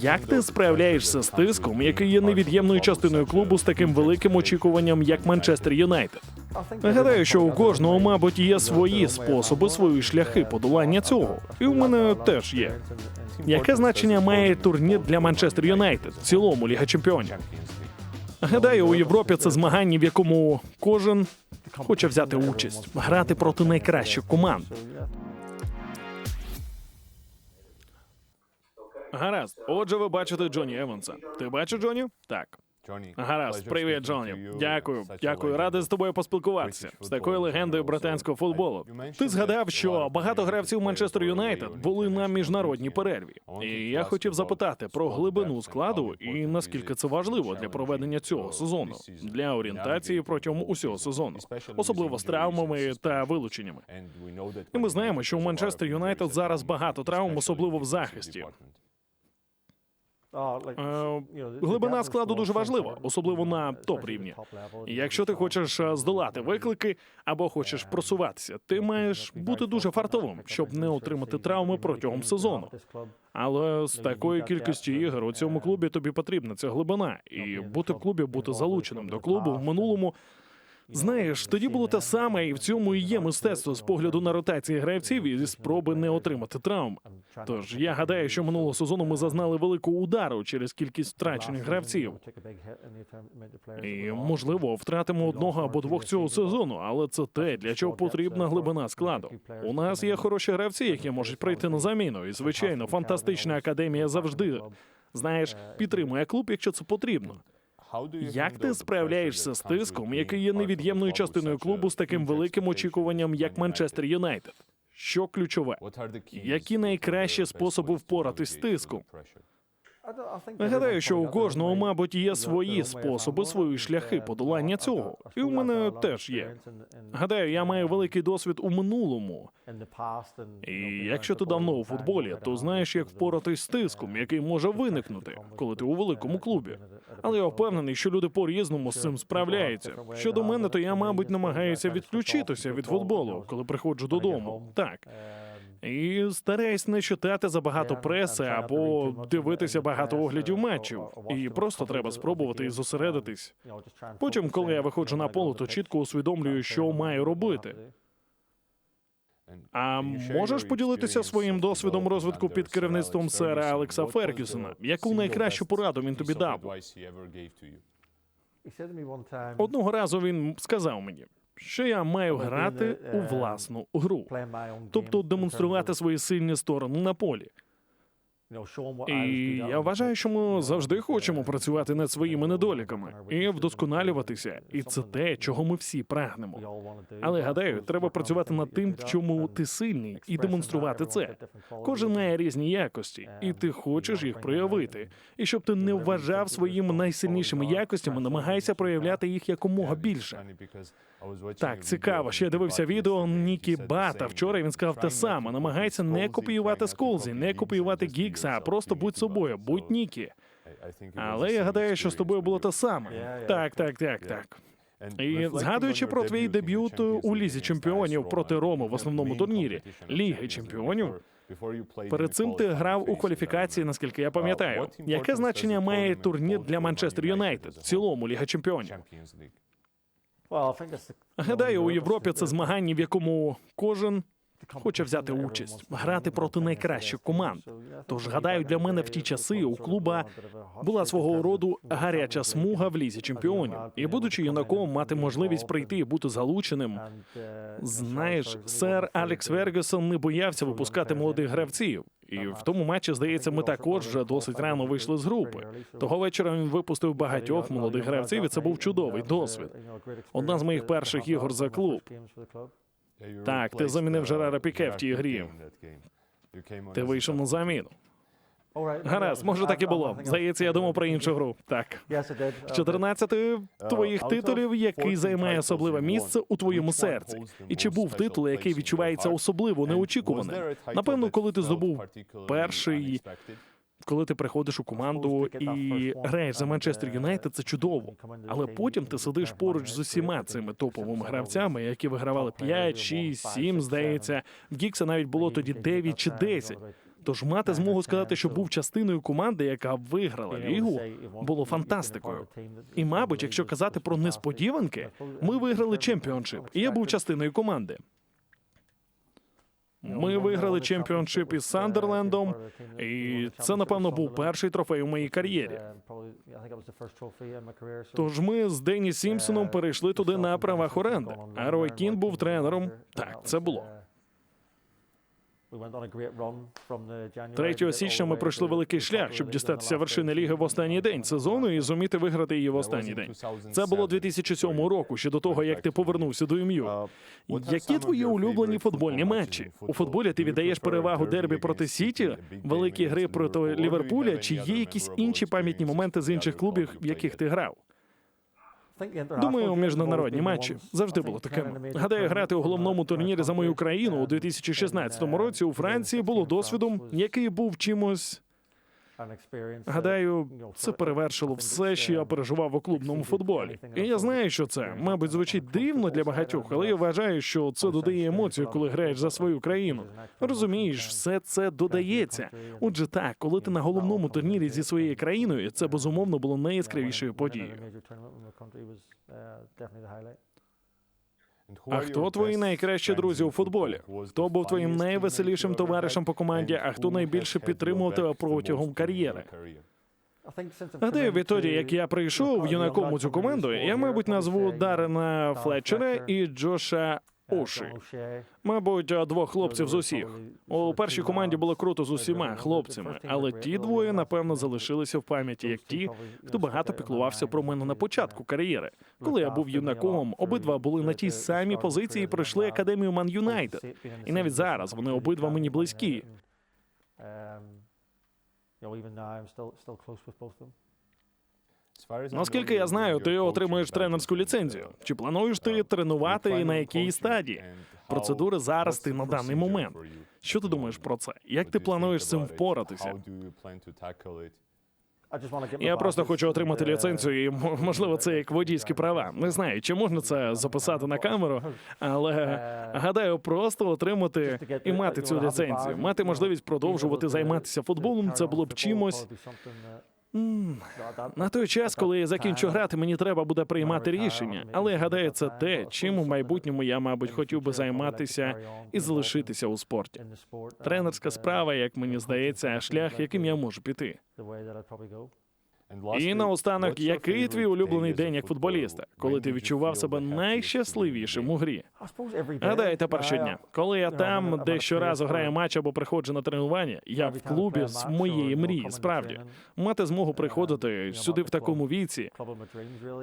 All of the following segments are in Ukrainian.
Як ти справляєшся з тиском, який є невід'ємною частиною клубу з таким великим очікуванням, як Манчестер Юнайтед? Гадаю, що у кожного, мабуть, є свої способи, свої шляхи подолання цього. І у мене теж є. Яке значення має турнір для Манчестер Юнайтед в цілому Ліга Чемпіонів? Гадаю, у Європі це змагання, в якому кожен хоче взяти участь, грати проти найкращих команд. Гаразд. Отже, ви бачите Джоні Еванса. Ти бачиш Джоні? Так. Гаразд, привіт, Джоні. Дякую, дякую. Радий з тобою поспілкуватися з такою легендою британського футболу. Ти згадав, що багато гравців Манчестер Юнайтед були на міжнародній перерві. І я хотів запитати про глибину складу і наскільки це важливо для проведення цього сезону, для орієнтації протягом усього сезону, особливо з травмами та вилученнями. І ми знаємо, що у Манчестер Юнайтед зараз багато травм, особливо в захисті. Е, Глибина складу дуже важлива, особливо на топ рівні. Якщо ти хочеш е, здолати виклики або хочеш просуватися, ти маєш бути дуже фартовим, щоб не отримати травми протягом сезону. Але з такою кількістю ігор у цьому клубі тобі потрібна ця глибина, і бути в клубі, бути залученим до клубу в минулому. Знаєш, тоді було те саме, і в цьому і є мистецтво з погляду на ротації гравців і зі спроби не отримати травм. Тож я гадаю, що минулого сезону ми зазнали великого удару через кількість втрачених гравців. І можливо втратимо одного або двох цього сезону, але це те, для чого потрібна глибина складу. У нас є хороші гравці, які можуть прийти на заміну. І звичайно, фантастична академія завжди знаєш, підтримує клуб, якщо це потрібно. Як ти справляєшся з тиском, який є невід'ємною частиною клубу з таким великим очікуванням, як Манчестер Юнайтед? Що ключове? Які найкращі способи впоратись з тиском? Гадаю, що у кожного, мабуть, є свої способи, свої шляхи подолання цього. І у мене теж є. Гадаю, я маю великий досвід у минулому. І якщо ти давно у футболі, то знаєш, як впоратись з тиском, який може виникнути, коли ти у великому клубі. Але я впевнений, що люди по-різному з цим справляються. Щодо мене, то я, мабуть, намагаюся відключитися від футболу, коли приходжу додому. Так. І стараюсь не читати забагато преси або дивитися багато оглядів матчів. І просто треба спробувати і зосередитись. Потім, коли я виходжу на поле, то чітко усвідомлюю, що маю робити. А можеш поділитися своїм досвідом розвитку під керівництвом сера Алекса Фергюсона? Яку найкращу пораду він тобі дав? Одного разу він сказав мені, що я маю грати у власну гру, тобто демонструвати свої сильні сторони на полі. І я вважаю, що ми завжди хочемо працювати над своїми недоліками і вдосконалюватися, і це те, чого ми всі прагнемо. Але гадаю, треба працювати над тим, в чому ти сильний, і демонструвати це. Кожен має різні якості, і ти хочеш їх проявити. І щоб ти не вважав своїми найсильнішими якостями, намагайся проявляти їх якомога більше. Так, цікаво. Ще я дивився відео Нікі Бата. Вчора він сказав те саме. Намагайся не копіювати Сколзі, не копіювати Гікса, а просто будь собою, будь Нікі. Але я гадаю, що з тобою було те саме. Так, так, так, так. І згадуючи про твій дебют у лізі чемпіонів проти Роми в основному турнірі Ліги чемпіонів. Перед цим ти грав у кваліфікації, наскільки я пам'ятаю. Яке значення має турнір для Манчестер Юнайтед в цілому Ліга чемпіонів? Гадаю, у Європі це змагання, в якому кожен хоче взяти участь, грати проти найкращих команд. Тож гадаю, для мене в ті часи у клуба була свого роду гаряча смуга в лізі чемпіонів, і будучи юнаком, мати можливість прийти і бути залученим. Знаєш, сер Алекс Фергюсон не боявся випускати молодих гравців. І в тому матчі, здається, ми також вже досить рано вийшли з групи. Того вечора він випустив багатьох молодих гравців, і це був чудовий досвід. Одна з моїх перших ігор за клуб. Так, ти замінив Жерара Піке в тій грі. Ти вийшов на заміну. Гаразд, може так і було. Здається, я думав про іншу гру. Так. З 14 твоїх титулів, який займає особливе місце у твоєму серці, і чи був титул, який відчувається особливо неочікуваним? Напевно, коли ти здобув перший, коли ти приходиш у команду і граєш за Манчестер Юнайтед, це чудово. Але потім ти сидиш поруч з усіма цими топовими гравцями, які вигравали 5, 6, 7, здається. В Гікса навіть було тоді 9 чи 10. Тож мати змогу сказати, що був частиною команди, яка виграла лігу, було фантастикою. І, мабуть, якщо казати про несподіванки, ми виграли чемпіоншип, і я був частиною команди. Ми виграли чемпіоншип із Сандерлендом, і це, напевно, був перший трофей у моїй кар'єрі. Тож ми з Дені Сімпсоном перейшли туди на правах оренди. А Кін був тренером. Так, це було. 3 січня ми пройшли великий шлях, щоб дістатися вершини ліги в останній день сезону і зуміти виграти її в останній день. Це було 2007 року, ще до того, як ти повернувся до ім'ю. Які твої улюблені футбольні матчі? У футболі ти віддаєш перевагу дербі проти Сіті, великі гри проти Ліверпуля, чи є якісь інші пам'ятні моменти з інших клубів, в яких ти грав? Думаю, міжнародні матчі завжди було таким. Гадаю, грати у головному турнірі за мою країну у 2016 році у Франції було досвідом. який був чимось. Гадаю, це перевершило все, що я переживав у клубному футболі. І я знаю, що це, мабуть, звучить дивно для багатьох, але я вважаю, що це додає емоцію, коли граєш за свою країну. Розумієш, все це додається. Отже, так, коли ти на головному турнірі зі своєю країною, це безумовно було найяскравішою подією. А хто твої найкращі друзі у футболі? Хто був твоїм найвеселішим товаришем по команді, а хто найбільше підтримував тебе протягом кар'єри? Гадаю, відтоді, як я прийшов юнаком у цю команду, я, мабуть, назву Дарена Флетчера і Джоша Оші. Мабуть, двох хлопців з усіх. У першій команді було круто з усіма хлопцями, але ті двоє, напевно, залишилися в пам'яті як ті, хто багато піклувався про мене на початку кар'єри. Коли я був юнаком, обидва були на тій самій позиції, і пройшли академію Ман Юнайтед. І навіть зараз вони обидва мені близькі. Наскільки я знаю, ти отримуєш тренерську ліцензію. Чи плануєш ти тренувати і на якій стадії? Процедури зараз ти на даний момент. Що ти думаєш про це? Як ти плануєш з цим впоратися? Я просто хочу отримати ліцензію, і можливо, це як водійські права. Не знаю, чи можна це записати на камеру, але гадаю, просто отримати і мати цю ліцензію, мати можливість продовжувати займатися футболом. Це було б чимось. На той час, коли я закінчу грати, мені треба буде приймати рішення. Але гадаю, це те, чим у майбутньому я, мабуть, хотів би займатися і залишитися у спорті. Тренерська справа, як мені здається, шлях, яким я можу піти. І наостанок, який твій улюблений день як футболіста, коли ти відчував себе найщасливішим у грі? Гадаю, тепер щодня. Коли я там, де щоразу граю матч або приходжу на тренування, я в клубі з моєї мрії. Справді мати змогу приходити сюди в такому віці.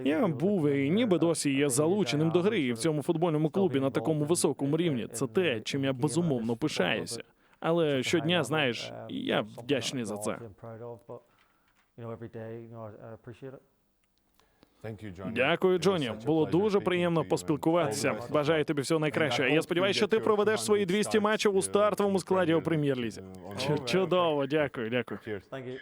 Я був і ніби досі є залученим до гри і в цьому футбольному клубі на такому високому рівні. Це те, чим я безумовно пишаюся. Але щодня, знаєш, я вдячний за це. Дякую, Джоні. Було дуже приємно поспілкуватися. Бажаю тобі всього найкращого. Я сподіваюся, що ти проведеш свої 200 матчів у стартовому складі у прем'єр-лізі. Чудово, дякую, дякую. Thank you.